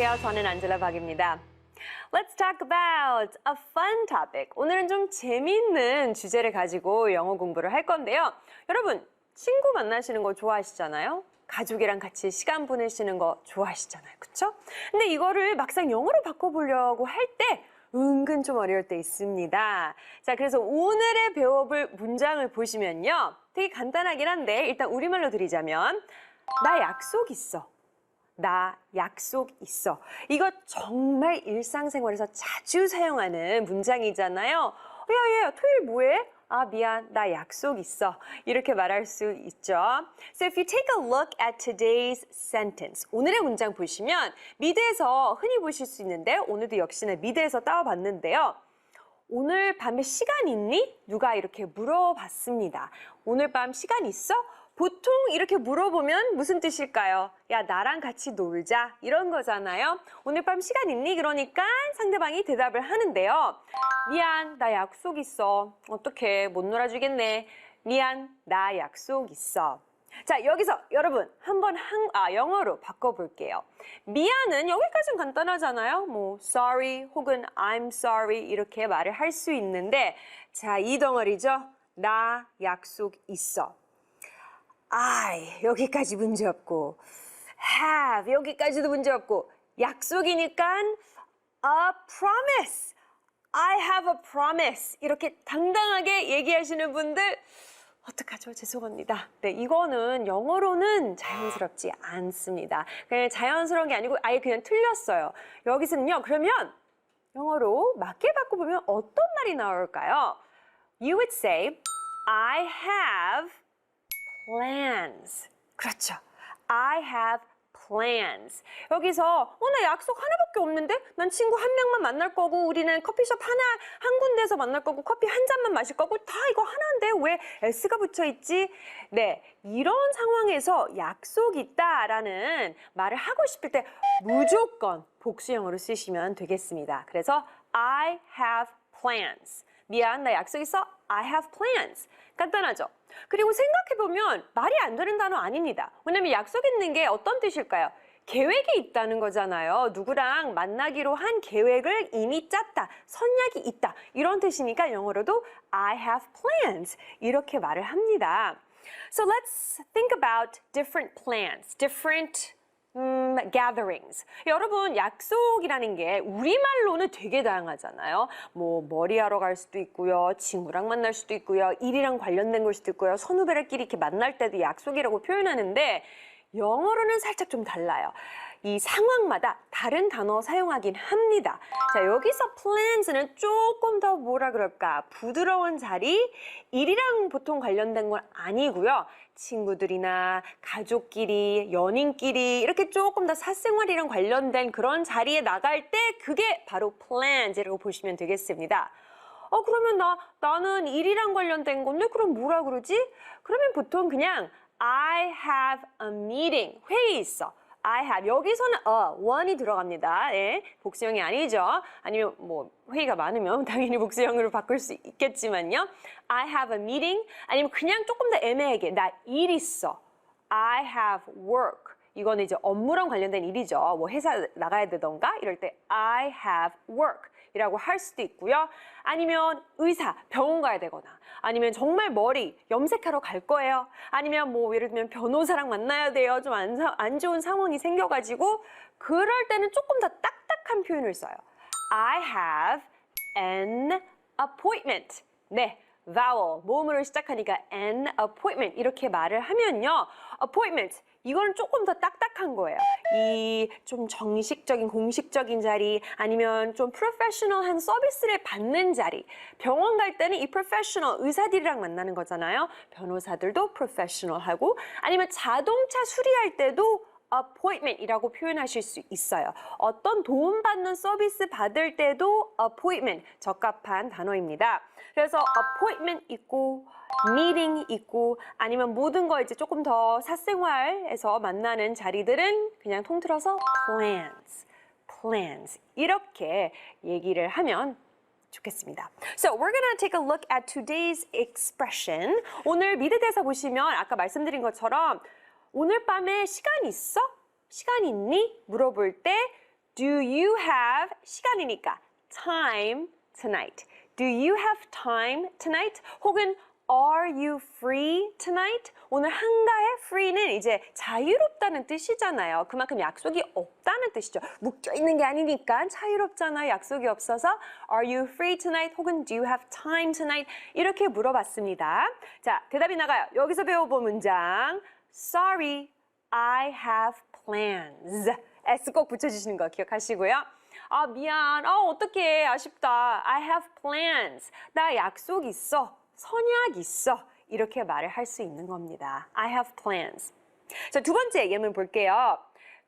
안녕하세요. 저는 안젤라 박입니다. Let's talk about a fun topic. 오늘은 좀 재미있는 주제를 가지고 영어 공부를 할 건데요. 여러분, 친구 만나시는 거 좋아하시잖아요? 가족이랑 같이 시간 보내시는 거 좋아하시잖아요. 그쵸? 근데 이거를 막상 영어로 바꿔보려고 할 때 은근 좀 어려울 때 있습니다. 자, 그래서 오늘의 배워볼 문장을 보시면요. 되게 간단하긴 한데 일단 우리말로 드리자면 나 약속 있어. 나 약속 있어. 이거 정말 일상생활에서 자주 사용하는 문장이잖아요. 야 야 토요일 뭐해? 아 미안 나 약속 있어. 이렇게 말할 수 있죠. So if you take a look at today's sentence. 오늘의 문장 보시면 미드에서 흔히 보실 수 있는데 오늘도 역시나 미드에서 따와봤는데요. 오늘 밤에 시간 있니? 누가 이렇게 물어봤습니다. 오늘 밤 시간 있어? 보통 이렇게 물어보면 무슨 뜻일까요? 야, 나랑 같이 놀자. 이런 거잖아요. 오늘 밤 시간 있니? 그러니까 상대방이 대답을 하는데요. 미안, 나 약속 있어. 어떡해, 못 놀아주겠네. 미안, 나 약속 있어. 자, 여기서 여러분 한번 한, 아, 영어로 바꿔볼게요. 미안은 여기까지는 간단하잖아요. 뭐 sorry 혹은 I'm sorry 이렇게 말을 할 수 있는데 자, 이 덩어리죠. 나 약속 있어. I 여기까지 문제 없고 have 여기까지도 문제 없고 약속이니까 a promise. I have a promise. 이렇게 당당하게 얘기하시는 분들 어떡하죠? 죄송합니다. 네, 이거는 영어로는 자연스럽지 않습니다. 그냥 자연스러운 게 아니고 아예 그냥 틀렸어요. 여기서는요, 그러면 영어로 맞게 바꿔보면 어떤 말이 나올까요? You would say, I have plans. 그렇죠. I have plans. 여기서 어, 나 약속 하나밖에 없는데? 난 친구 한 명만 만날 거고 우리는 커피숍 하나 한 군데서 만날 거고 커피 한 잔만 마실 거고 다 이거 하나인데 왜 S가 붙여 있지? 네, 이런 상황에서 약속 있다라는 말을 하고 싶을 때 무조건 복수형으로 쓰시면 되겠습니다. 그래서 I have plans. 미안, 나 약속 있어. I have plans. 간단하죠? 그리고 생각해보면 말이 안 되는 단어 아닙니다. 왜냐면 약속 있는 게 어떤 뜻일까요? 계획이 있다는 거잖아요. 누구랑 만나기로 한 계획을 이미 짰다. 선약이 있다. 이런 뜻이니까 영어로도 I have plans. 이렇게 말을 합니다. So let's think about different plans, different 음, gatherings. 여러분, 약속이라는 게 우리말로는 되게 다양하잖아요. 뭐, 머리하러 갈 수도 있고요. 친구랑 만날 수도 있고요. 일이랑 관련된 걸 수도 있고요. 선후배들끼리 이렇게 만날 때도 약속이라고 표현하는데, 영어로는 살짝 좀 달라요. 이 상황마다 다른 단어 사용하긴 합니다. 자, 여기서 plans는 조금 더 뭐라 그럴까? 부드러운 자리, 일이랑 보통 관련된 건 아니고요. 친구들이나 가족끼리, 연인끼리 이렇게 조금 더 사생활이랑 관련된 그런 자리에 나갈 때 그게 바로 plans라고 보시면 되겠습니다. 어, 그러면 나, 나는 일이랑 관련된 건데 그럼 뭐라 그러지? 그러면 보통 그냥 I have a meeting. 회의 있어. I have. 여기서는 a, one이 들어갑니다. 예, 복수형이 아니죠. 아니면 뭐 회의가 많으면 당연히 복수형으로 바꿀 수 있겠지만요. I have a meeting. 아니면 그냥 조금 더 애매하게 나 일 있어. I have work. 이거는 이제 업무랑 관련된 일이죠. 뭐 회사 나가야 되던가 이럴 때 I have work. 이라고 할 수도 있고요. 아니면 의사, 병원 가야 되거나 아니면 정말 머리 염색하러 갈 거예요. 아니면 뭐 예를 들면 변호사랑 만나야 돼요. 좀 안 안 좋은 상황이 생겨가지고 그럴 때는 조금 더 딱딱한 표현을 써요. I have an appointment. 네. vowel, 모음으로 시작하니까 an appointment 이렇게 말을 하면요. appointment 이거는 조금 더 딱딱한 거예요. 이 좀 정식적인 공식적인 자리 아니면 좀 프로페셔널한 서비스를 받는 자리. 병원 갈 때는 이 프로페셔널 의사들이랑 만나는 거잖아요. 변호사들도 프로페셔널하고 아니면 자동차 수리할 때도 appointment이라고 표현하실 수 있어요. 어떤 도움받는 서비스 받을 때도 appointment 적합한 단어입니다. 그래서 appointment 있고 meeting 있고 아니면 모든 거 이제 조금 더 사생활에서 만나는 자리들은 그냥 통틀어서 plans, plans 이렇게 얘기를 하면 좋겠습니다. So we're gonna take a look at today's expression. 오늘 미드 대사 보시면 아까 말씀드린 것처럼 오늘 밤에 시간 있어? 시간 있니? 물어볼 때 Do you have 시간이니까 time tonight. Do you have time tonight? 혹은 Are you free tonight? 오늘 한가해? free는 이제 자유롭다는 뜻이잖아요. 그만큼 약속이 없다는 뜻이죠. 묶여 있는 게 아니니까 자유롭잖아요. 약속이 없어서 Are you free tonight? 혹은 Do you have time tonight? 이렇게 물어봤습니다. 자, 대답이 나가요. 여기서 배워본 문장. Sorry, I have plans. S 꼭 붙여주시는 거 기억하시고요. 아, 미안. 아, 어떡해. 아쉽다. I have plans. 나 약속 있어. 선약 있어. 이렇게 말을 할 수 있는 겁니다. I have plans. 자, 두 번째 예문 볼게요.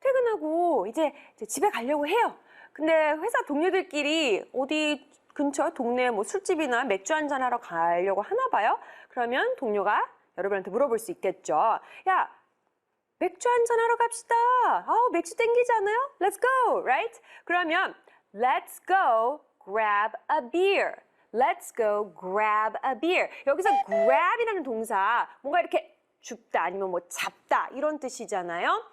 퇴근하고 이제, 이제 집에 가려고 해요. 근데 회사 동료들끼리 어디 근처 동네 뭐 술집이나 맥주 한잔 하러 가려고 하나 봐요. 그러면 동료가 여러분한테 물어볼 수 있겠죠. 야, 맥주 한잔 하러 갑시다. 아우, 맥주 땡기잖아요? Let's go, right? 그러면 let's go grab a beer. Let's go grab a beer. 여기서 grab이라는 동사 뭔가 이렇게 줍다 아니면 뭐 잡다 이런 뜻이잖아요.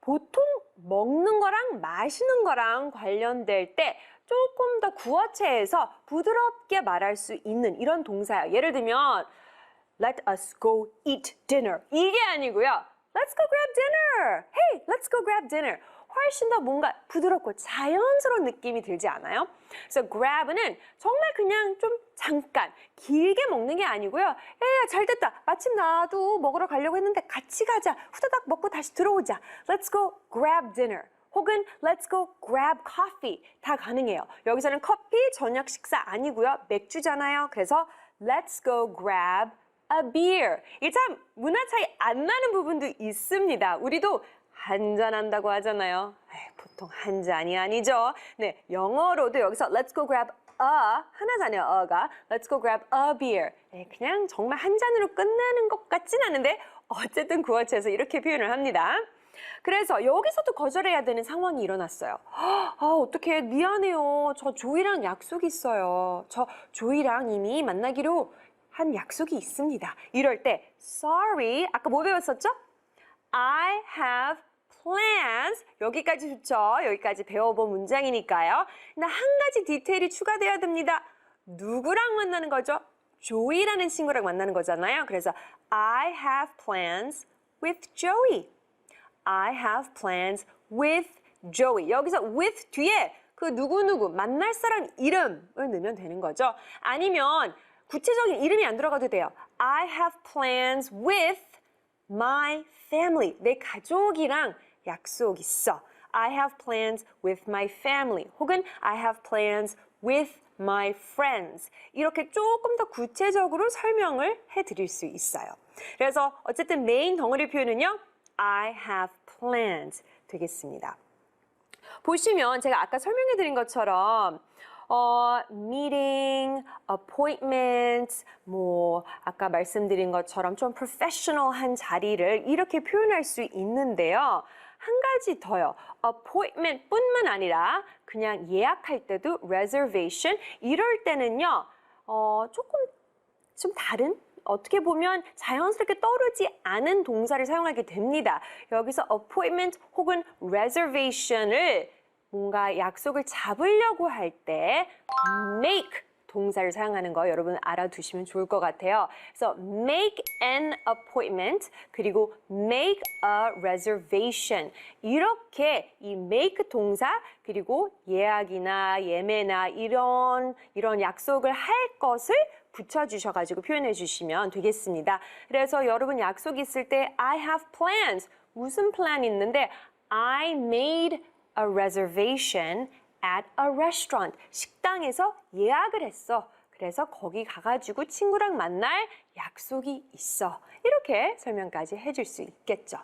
보통 먹는 거랑 마시는 거랑 관련될 때 조금 더 구어체에서 부드럽게 말할 수 있는 이런 동사예요. 예를 들면 Let us go eat dinner. 이게 아니고요. Let's go grab dinner. Hey, let's go grab dinner. 훨씬 더 뭔가 부드럽고 자연스러운 느낌이 들지 않아요? 그래서 grab는 정말 그냥 좀 잠깐 길게 먹는 게 아니고요. 야, 잘 됐다. 마침 나도 먹으러 가려고 했는데 같이 가자. 후다닥 먹고 다시 들어오자. Let's go grab dinner. 혹은 let's go grab coffee 다 가능해요. 여기서는 커피 저녁 식사 아니고요. 맥주잖아요. 그래서 let's go grab a beer. 이게 참 문화 차이 안 나는 부분도 있습니다. 우리도 한잔 한다고 하잖아요. 에이, 보통 한 잔이 아니죠. 네, 영어로도 여기서 let's go grab a 하나잖아요. a가 let's go grab a beer. 네, 그냥 정말 한 잔으로 끝나는 것 같진 않은데 어쨌든 구어체에서 이렇게 표현을 합니다. 그래서 여기서도 거절해야 되는 상황이 일어났어요. 아, 어떡해. 미안해요. 저 조이랑 약속이 있어요. 저 조이랑 이미 만나기로 한 약속이 있습니다. 이럴 때 sorry 아까 뭐 배웠었죠? I have plans 여기까지 좋죠. 여기까지 배워본 문장이니까요. 근데 한 가지 디테일이 추가돼야 됩니다. 누구랑 만나는 거죠? 조이라는 친구랑 만나는 거잖아요. 그래서 I have plans with Joey. I have plans with Joey. 여기서 with 뒤에 그 누구누구 만날 사람 이름을 넣으면 되는 거죠. 아니면 구체적인 이름이 안 들어가도 돼요. I have plans with my family. 내 가족이랑 약속 있어. I have plans with my family. 혹은 I have plans with my friends. 이렇게 조금 더 구체적으로 설명을 해 드릴 수 있어요. 그래서 어쨌든 메인 덩어리 표현은요. I have plans 되겠습니다. 보시면 제가 아까 설명해 드린 것처럼 어, meeting, appointment, 뭐 아까 말씀드린 것처럼 좀 professional한 자리를 이렇게 표현할 수 있는데요. 한 가지 더요. appointment 뿐만 아니라 그냥 예약할 때도 reservation 이럴 때는요. 어, 조금 좀 다른 어떻게 보면 자연스럽게 떠오르지 않은 동사를 사용하게 됩니다. 여기서 appointment 혹은 reservation을 뭔가 약속을 잡으려고 할 때 make 동사를 사용하는 거 여러분 알아두시면 좋을 것 같아요. 그래서 make an appointment 그리고 make a reservation 이렇게 이 make 동사 그리고 예약이나 예매나 이런 이런 약속을 할 것을 붙여주셔가지고 표현해 주시면 되겠습니다. 그래서 여러분 약속 있을 때 I have plans 무슨 플랜 있는데 I made a reservation at a restaurant. 식당에서 예약을 했어. 그래서 거기 가가지고 친구랑 만날 약속이 있어. 이렇게 설명까지 해줄 수 있겠죠.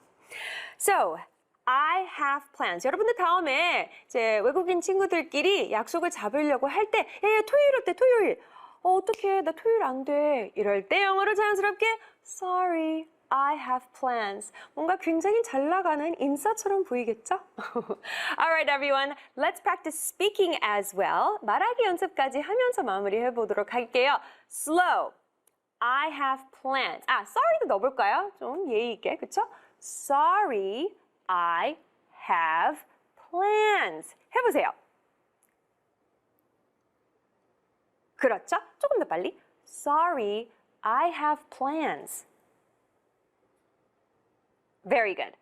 So, I have plans. 여러분들 다음에 이제 외국인 친구들끼리 약속을 잡으려고 할 때, 예, 토요일 어때? 토요일. 어, 어떡해. 나 토요일 안 돼. 이럴 때 영어로 자연스럽게 Sorry, I have plans. 뭔가 굉장히 잘 나가는 인싸처럼 보이겠죠? Alright, everyone. Let's practice speaking as well. 말하기 연습까지 하면서 마무리해 보도록 할게요. Slow. I have plans. 아, sorry도 넣어볼까요? 좀 예의 있게, 그쵸? Sorry, I have plans. 해보세요. 그렇죠? 조금 더 빨리. Sorry, I have plans. Very good.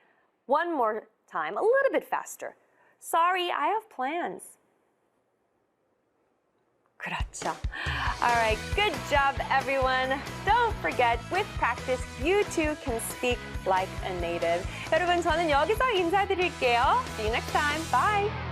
One more time, a little bit faster. Sorry, I have plans. 그렇죠. All right, good job, everyone. Don't forget, with practice, you too can speak like a native. 여러분, 저는 여기서 인사드릴게요. See you next time. Bye.